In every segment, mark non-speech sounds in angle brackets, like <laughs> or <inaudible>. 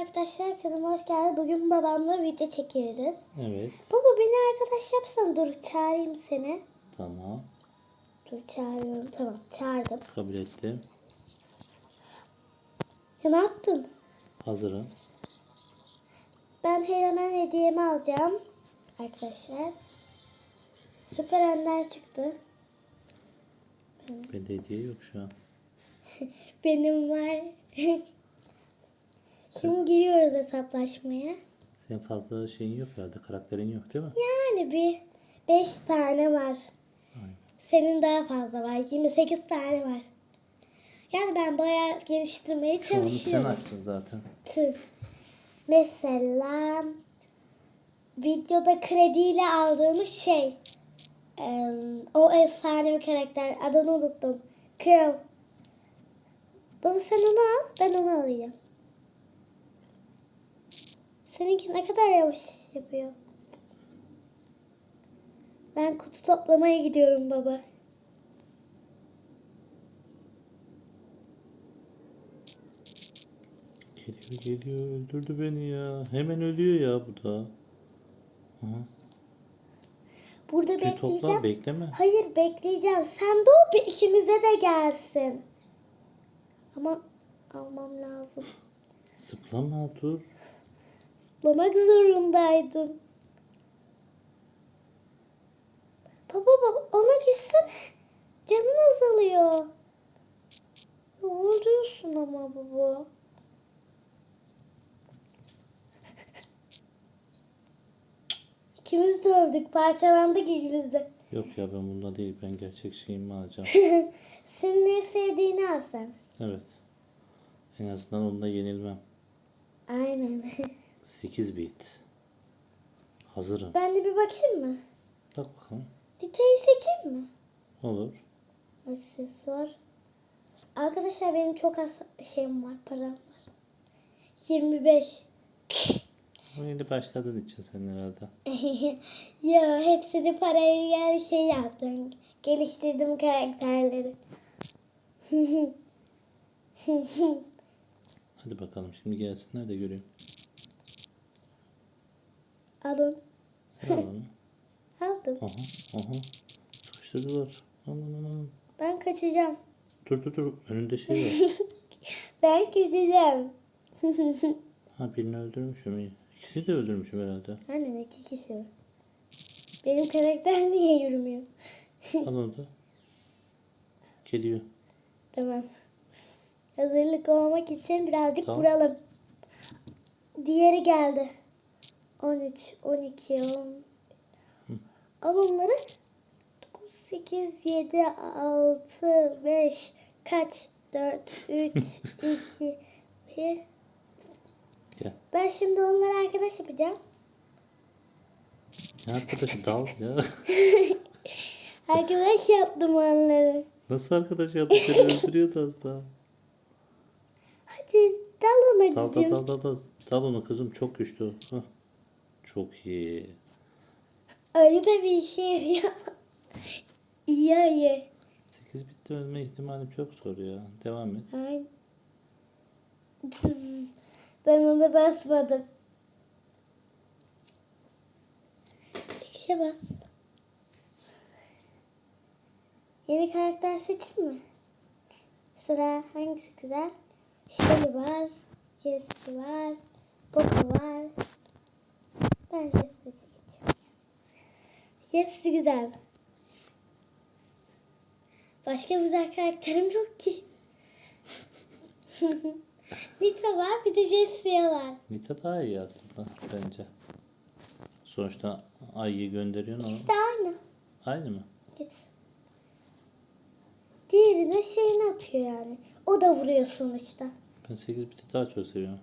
arkadaşlar kanalıma hoş geldiniz. Bugün babamla video çekiyoruz. Evet. Baba beni arkadaş yapsan dur çağırayım seni. Tamam. Dur çağırıyorum tamam çağırdım. Kabul ettim. Ya ne yaptın? Hazırım. Ben hemen hediyemi alacağım. Arkadaşlar. Süper Ender çıktı. Bende hediye yok şu an. <laughs> Benim var. Şimdi giriyoruz hesaplaşmaya. Senin fazla şeyin yok herhalde. Karakterin yok değil mi? Yani bir 5 tane var. Aynen. Senin daha fazla var. 28 tane var. Yani ben bayağı geliştirmeye onu sen çalışıyorum. açtın zaten. Tüm. Mesela videoda krediyle aldığımız şey o efsane bir karakter adını unuttum. Crow. Baba sen onu al ben onu alayım. Seninki ne kadar yavaş yapıyor. Ben kutu toplamaya gidiyorum baba. Geliyor geliyor öldürdü beni ya. Hemen ölüyor ya bu da. Aha. Burada Bir bekleyeceğim. topla bekleme. Hayır bekleyeceğim. Sen de o bir ikimize de gelsin. Ama almam lazım. Zıplama dur. Zıplamak zorundaydım. Baba baba ona gitsin. Canın azalıyor. Oluyorsun ama baba. İkimiz de öldük. Parçalandık ikimiz de. Yok ya ben bunda değil. Ben gerçek şeyimi alacağım. <laughs> Senin ne sevdiğini al sen. Evet. En azından onda yenilmem. Aynen. <laughs> 8 bit. Hazırım. ben de bir bakayım mı? Bak bakalım. Detayı seçeyim mi? Olur. Aksesuar. Arkadaşlar benim çok az şeyim var, param var. 25. O yeni başladığın için sen herhalde. <laughs> ya hepsini paraya gel şey yaptım. Geliştirdim karakterleri. <laughs> Hadi bakalım şimdi gelsinler de göreyim. Al onu. <laughs> Aldım. Aha, aha. Sıkıştırdılar. Aman aman. Ben kaçacağım. Dur dur dur. Önünde şey var. <laughs> Ben kaçacağım. <laughs> ha birini öldürmüşüm iyi. İkisini de öldürmüşüm herhalde. Aynen iki kişi var. Benim karakter niye yürümüyor? Al onu da. Geliyor. Tamam. Hazırlık olmak için birazcık Tamam. vuralım. Diğeri geldi. 13, 12, 10. Al onları. 9, 8, 7, 6, 5. Kaç? 4, 3, 2, 1. Gel. Ben şimdi onlara arkadaş yapacağım. Ne arkadaşı dal ya. <laughs> Arkadaş yaptım onları. Nasıl arkadaş yaptı seni <laughs> öldürüyordu az daha. Hadi dal ona Dal dal dal dal dal. Onu kızım çok güçlü. Hah. Çok iyi. Ayı da bir işe yarıyor. <laughs> İyi ayı. 8 bitti ölme ihtimalim çok zor ya. Devam et. Aynen. Ben ona basmadım. İşe bas. Yeni karakter seçeyim mi? Sıra hangisi güzel? Şey var. Jesse var. Poco var. Ben Jesse seçeceğim. Jesse güzel. Başka güzel karakterim yok ki. <laughs> Nita var bir de Jessie var. Nita daha iyi aslında bence. Sonuçta Ay'ı gönderiyorsun ama İkisi de aynı. aynı mı? Git. Diğerine şeyini atıyor yani. O da vuruyor sonuçta. Ben 8 biti daha çok seviyorum.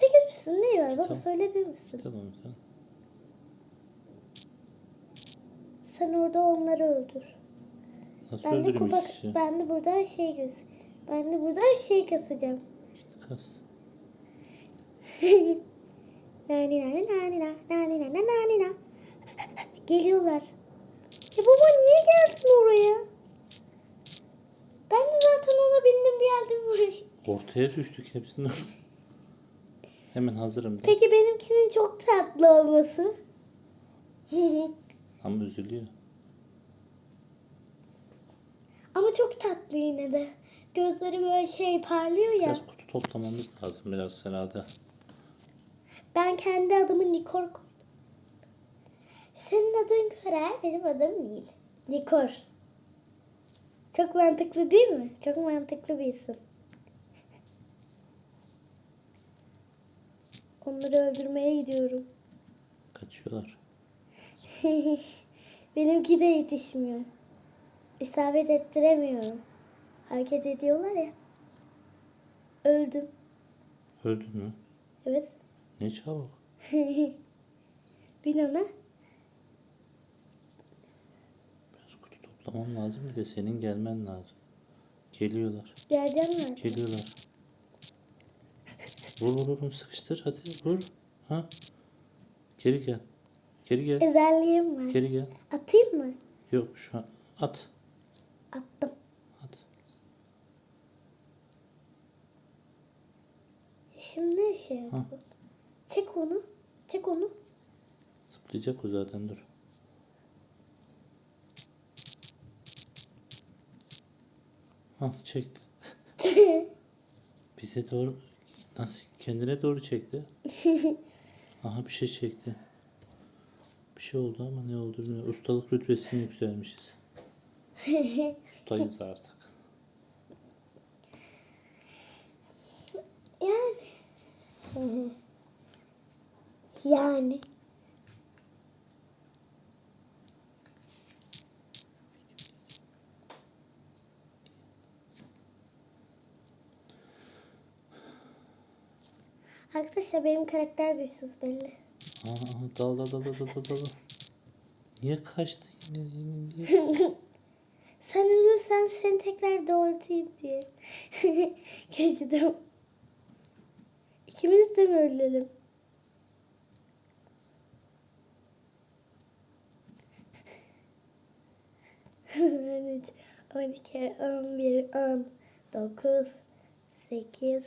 Sekiz misin? Neyi var? Baba Tamam. söyleyebilir misin? Tamam sen. Sen orada onları öldür. Nasıl Ben de kupa, kişi? ben de buradan şey göz. Ben de buradan şey kasacağım. Kas. Nani <laughs> nani nani na nani nani nani na. <laughs> Geliyorlar. Ya baba niye geldin oraya? Ben de zaten ona bindim geldim buraya. Ortaya düştük hepsini. Hemen hazırım de. Peki benimkinin çok tatlı olması? <laughs> Ama üzülüyor. Ama çok tatlı yine de. Gözleri böyle şey parlıyor ya. Biraz kutu toplamamız lazım biraz herhalde. Ben kendi adımı Nikor koydum. Senin adın Koray, benim adım Nil. Nikor. Çok mantıklı değil mi? Çok mantıklı bir isim. Onları öldürmeye gidiyorum. Kaçıyorlar. <laughs> Benimki de yetişmiyor. İsabet ettiremiyorum. Hareket ediyorlar ya. Öldüm. Öldün mü? Evet. Ne çabuk. <laughs> Bin ona. Biraz kutu toplamam lazım bir de senin gelmen lazım. Geliyorlar. Geleceğim mi? Geliyorlar. Vur vur vur sıkıştır hadi vur. Ha? Geri gel. Geri gel. Özelliğim var. Geri gel. Atayım mı? Yok şu an at. Attım. At. Şimdi ne işe yarıyor Ha. bu? Çek onu. Çek onu. Zıplayacak o zaten dur. Ha çekti. <laughs> Bize doğru nasıl kendine doğru çekti. <laughs> Aha bir şey çekti. Bir şey oldu ama ne oldu bilmiyorum. Ustalık rütbesine yükselmişiz. <laughs> Ustayız artık. yani. <laughs> yani. Arkadaşlar benim karakter düşsüz belli. Aha dal dal dal dal dal dal. Niye kaçtı yine, yine niye? <laughs> Sen ölürsen seni tekrar doğrultayım diye. <laughs> Geçtim. İkimiz de mi ölelim? <laughs> On iki, on bir, on dokuz, sekiz,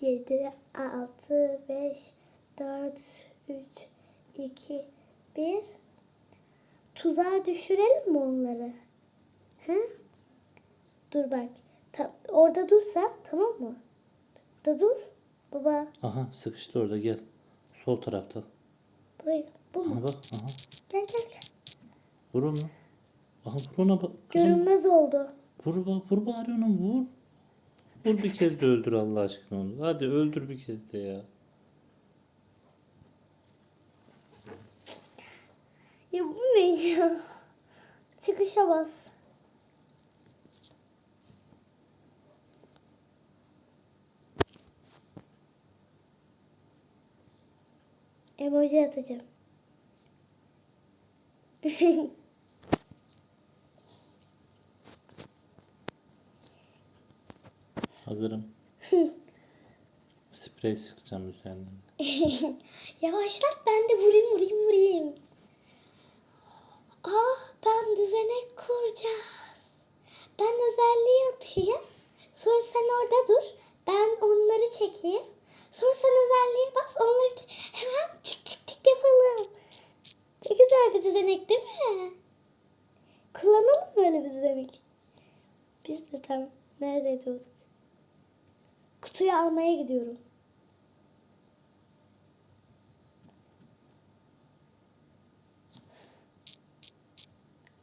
yedi, altı, beş, dört, üç, iki, bir. Tuzağa düşürelim mi onları? He? Dur bak. Ta- orada dursan tamam mı? Burada dur. Baba. Aha sıkıştı orada gel. Sol tarafta. Buraya. Bu mu? Aha bak aha. Gel gel gel. Vur onu. Aha vur ona bak. Kızım, Görünmez oldu. Vur, ba- vur bari onu vur. Vur bir kez de öldür Allah aşkına onu. Hadi öldür bir kez de ya. Ya bu ne ya? Çıkışa bas. Emoji atacağım. <laughs> Hazırım. <laughs> Sprey sıkacağım üzerinden. <laughs> Yavaşlat ben de vurayım vurayım vurayım. Aa ben düzenek kuracağız. Ben özelliği atayım. Sonra sen orada dur. Ben onları çekeyim. Sonra sen özelliğe bas onları hemen tık tık tık yapalım. Ne güzel bir düzenek değil mi? Kullanalım böyle bir düzenek. Biz de tam nerede durduk? Kutuyu almaya gidiyorum.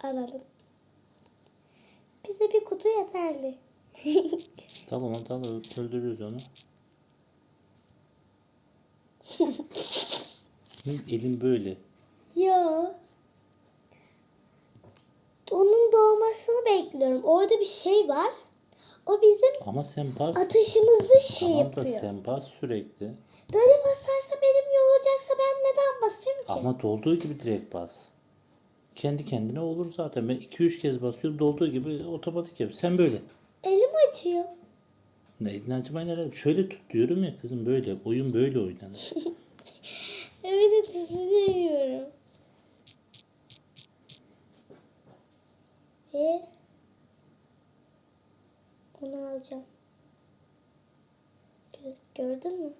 Alalım. Bize bir kutu yeterli. <laughs> Tamam tamam öldürürüz onu. <laughs> Elim böyle. Yo. Onun doğmasını bekliyorum. Orada bir şey var. O bizim Ama sen bas. atışımızı şey Tamam da yapıyor. sen bas sürekli. Böyle basarsa benim yorulacaksa ben neden basayım ki? Ama dolduğu gibi direkt bas. Kendi kendine olur zaten. Ben 2-3 kez basıyorum dolduğu gibi otomatik yap. Sen böyle. Elim acıyor. Ne acımayın herhalde. Şöyle tut diyorum ya kızım böyle. Oyun böyle oynanır. Evet düşünüyorum. Bir. Onu alacağım. Gördün mü?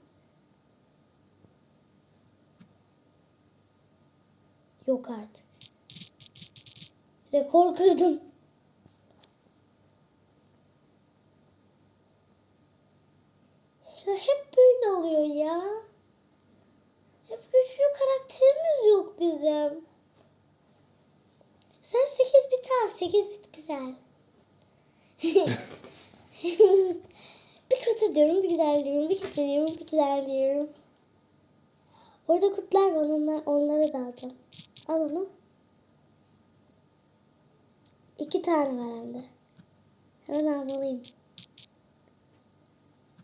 Yok artık. Rekor kırdım. Diyorum, bir güzel diyorum, bir kötü diyorum, bir güzel diyorum. Orada kutlar var, onlar, onları da alacağım. Al onu. İki tane var hem de. Hemen almalıyım.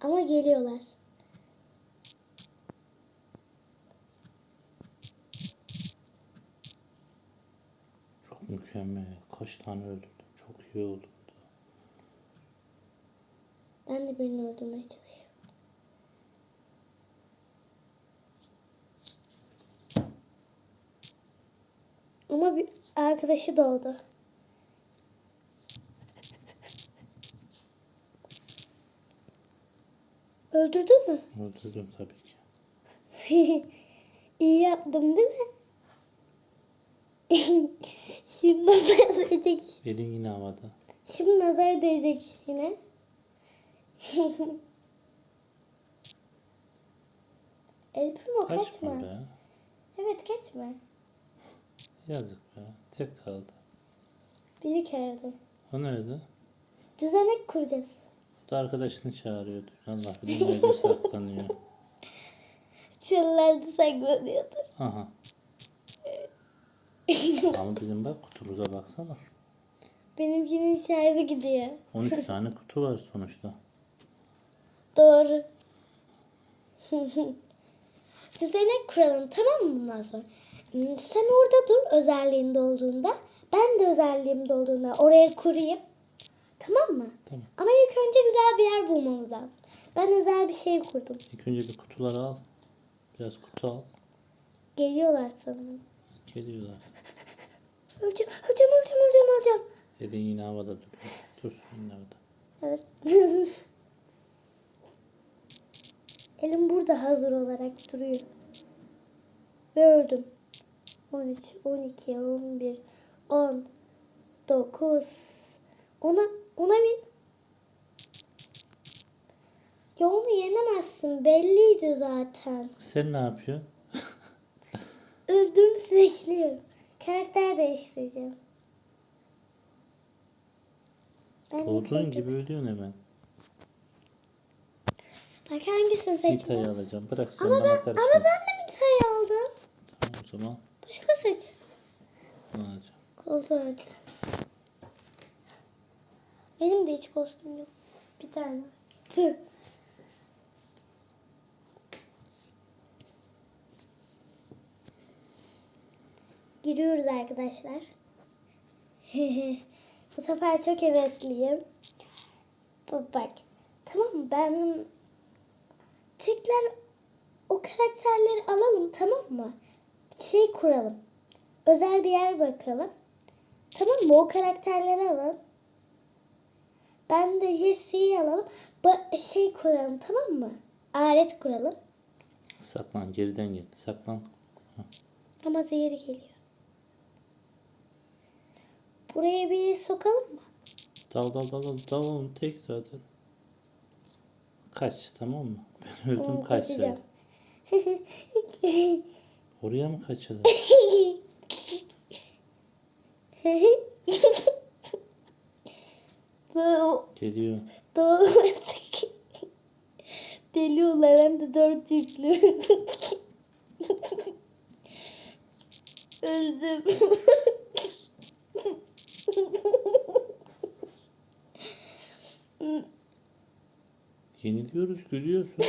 Ama geliyorlar. Çok mükemmel. Kaç tane öldürdüm. Çok iyi oldu. Ben de birini öldürmeye çalışıyorum. Ama bir arkadaşı doğdu. Öldürdün mü? Öldürdüm tabii ki. <laughs> İyi yaptım değil mi? <laughs> Şimdi nazar değecek. Elin yine havada. Şimdi nazar değecek yine. <laughs> Elbim Kaçma kaçma. be. Evet kaçma. Yazık be. Tek kaldı. Biri kerdi. O nerede? Düzenek kuracağız. O da arkadaşını çağırıyordu. Allah bilir nerede saklanıyor. <laughs> Çıllarda saklanıyordur. Aha. <laughs> Ama bizim bak kutumuza baksana. Benimkinin şarjı gidiyor. 13 tane kutu var sonuçta. Doğru. <laughs> Düzenek kuralım tamam mı bundan sonra? Hmm, Sen orada dur özelliğinde olduğunda. Ben de özelliğimde olduğunda oraya kurayım. Tamam mı? Tamam. Ama ilk önce güzel bir yer bulmamız lazım. Ben özel bir şey kurdum. İlk önce bir kutuları al. Biraz kutu al. Geliyorlar sanırım. Geliyorlar. <laughs> Öleceğim, öleceğim, öleceğim, öleceğim, öleceğim. Elin yine havada duruyor. Dur yine havada. Evet. <laughs> Elim burada hazır olarak duruyor. Ve öldüm. 13, 12, 11, 10, 9, ona, ona bin. Ya onu yenemezsin. Belliydi zaten. Sen ne yapıyorsun? <laughs> Öldüm seçliyorum. Karakter değiştireceğim. Ben Olduğun Nita'yı gibi ölüyorsun hemen. Bak hangisini seçmem? Nita'yı alacağım. Bırak sen Ama bana ben, karışma. ama ben de Nita'yı aldım. Tamam o zaman Başka seç. bunu alacağım. Koltuğu. Benim de hiç kostüm yok. Bir tane. Tüh. <laughs> Giriyoruz arkadaşlar. <laughs> Bu sefer çok hevesliyim. Bak. Tamam? Ben tekrar o karakterleri alalım tamam mı? Şey kuralım. Özel bir yer bakalım. Tamam mı? O karakterleri alalım. Ben de Jesse'yi alalım. Ba- şey kuralım tamam mı? Alet kuralım. Saklan geriden gel. Saklan. Ama zehri geliyor. Buraya bir sokalım mı? Dal dal dal dal dal tek zaten. Kaç tamam mı? Ben öldüm Tamam, kaç kaçacağım. zaten. <laughs> Oraya mı kaçalım? <laughs> Geliyor. doğu. Deliyorlar hem de dört yüklü. <laughs> Öldüm. Yeniliyoruz gülüyorsun.